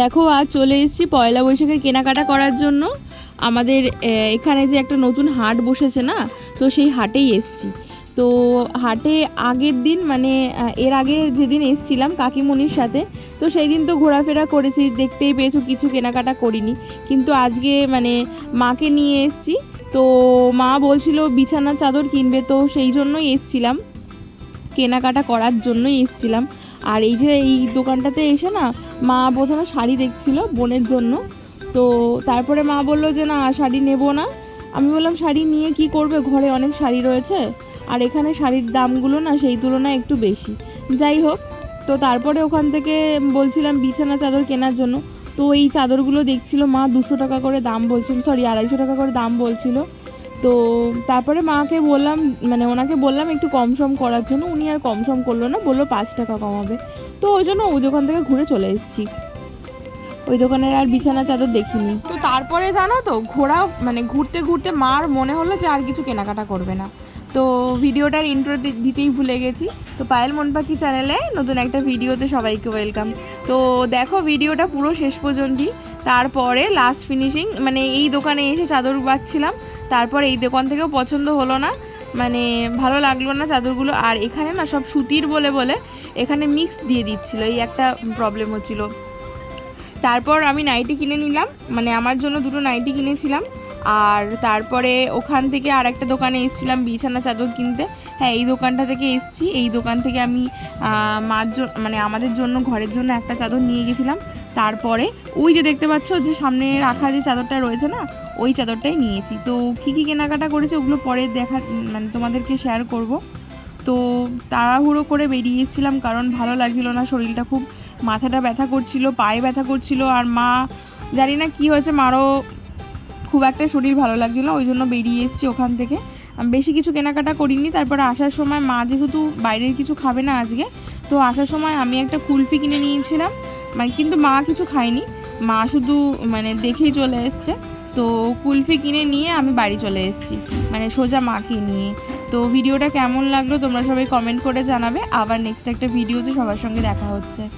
দেখো, আজ চলে এসেছি পয়লা বৈশাখের কেনাকাটা করার জন্য। আমাদের এখানে যে একটা নতুন হাট বসেছে না, তো সেই হাটেই এসেছি। তো হাটে আগের দিন মানে এর আগে যেদিন এসছিলাম কাকিমণির সাথে, তো সেই দিন তো ঘোরাফেরা করেছি, দেখতেই পেয়েছ, কিছু কেনাকাটা করিনি। কিন্তু আজকে মানে মাকে নিয়ে এসেছি, তো মা বলছিল বিছানার চাদর কিনবে, তো সেই জন্যই এসছিলাম। কেনাকাটা করার জন্যই এসছিলাম। আর এই যে এই দোকানটাতে এসে না মা প্রথমে শাড়ি দেখছিল বোনের জন্য। তো তারপরে মা বলল যে, না, শাড়ি নেব না। আমি বললাম, শাড়ি নিয়ে কি করবে? ঘরে অনেক শাড়ি রয়েছে। আর এখানে শাড়ির দামগুলো না সেই তুলনায় একটু বেশি। যাই হোক, তো তারপরে ওখান থেকে বলছিলাম বিছানা চাদর কেনার জন্য। তো এই চাদরগুলো দেখছিল মা, দুশো টাকা করে দাম বলছিল, সরি, আড়াইশো টাকা করে দাম বলছিল। তো তারপরে মাকে বললাম মানে ওনাকে বললাম একটু কম সম করার জন্য। উনি আর কম সম করল না, বলল পাঁচ টাকা কমাবে। তো ওই জন্য ওই দোকান থেকে ঘুরে চলে এসেছি। ওই দোকানের আর বিছানা চাদর দেখিনি। তো তারপরে জানো তো ঘোরা মানে ঘুরতে ঘুরতে মার মনে হলো যে আর কিছু কেনাকাটা করবে না। তো ভিডিওটার ইন্ট্রো দিতেই ভুলে গেছি। তো পায়েল মন পাখি চ্যানেলে নতুন একটা ভিডিওতে সবাইকে ওয়েলকাম তো দেখো ভিডিওটা পুরো শেষ পর্যন্তই। তারপরে লাস্ট ফিনিশিং মানে এই দোকানে এসে চাদর বাচ্ছিলাম তারপর এই দোকান থেকেও পছন্দ হলো না। মানে ভালো লাগল না চাদরগুলো। আর এখানে না সব সুতির বলে বলে এখানে মিক্স দিয়ে দিচ্ছিল। এই একটা প্রবলেম হচ্ছিল। তারপর আমি নাইটি কিনে নিলাম। মানে আমার জন্য দুটো নাইটি কিনেছিলাম। আর তারপরে ওখান থেকে আর একটা দোকানে এসেছিলাম বিছানা চাদর কিনতে। হ্যাঁ এই দোকানটা থেকে এসেছি। এই দোকান থেকে আমি মার জন্য মানে আমাদের জন্য, ঘরের জন্য একটা চাদর নিয়ে গেছিলাম। তারপরে ওই যে দেখতে পাচ্ছ যে সামনে রাখা যে চাদরটা রয়েছে না, ওই চাদরটাই নিয়েছি। তো কী কী কেনাকাটা করেছে ওগুলো পরে দেখা মানে তোমাদেরকে শেয়ার করব। তো তাড়াহুড়ো করে বেরিয়ে এসেছিলাম কারণ ভালো লাগছিল না, শরীরটা খুব মাথাটা ব্যথা করছিল, পায়ে ব্যথা করছিল আর মা, জানি না কি হয়েছে, মারও খুব একটা শরীর ভালো লাগছিল ওই জন্য বেরিয়ে এসেছি ওখান থেকে। বেশি কিছু কেনাকাটা করিনি, তারপরে আসার সময় মা যেহেতু বাইরের কিছু খাবে না আজকে, তো আসার সময় আমি একটা কুলফি কিনে নিয়েছিলাম। মানে কিন্তু মা কিছু খায়নি। মা শুধু মানে দেখেই চলে এসছে। তো কুলফি কিনে নিয়ে আমি বাড়ি চলে এসেছি। মানে সোজা মাকে নিয়ে। তো ভিডিওটা কেমন লাগল তোমরা সবাই কমেন্ট করে জানাবে। আবার নেক্সট একটা ভিডিওতে সবার সঙ্গে দেখা হচ্ছে।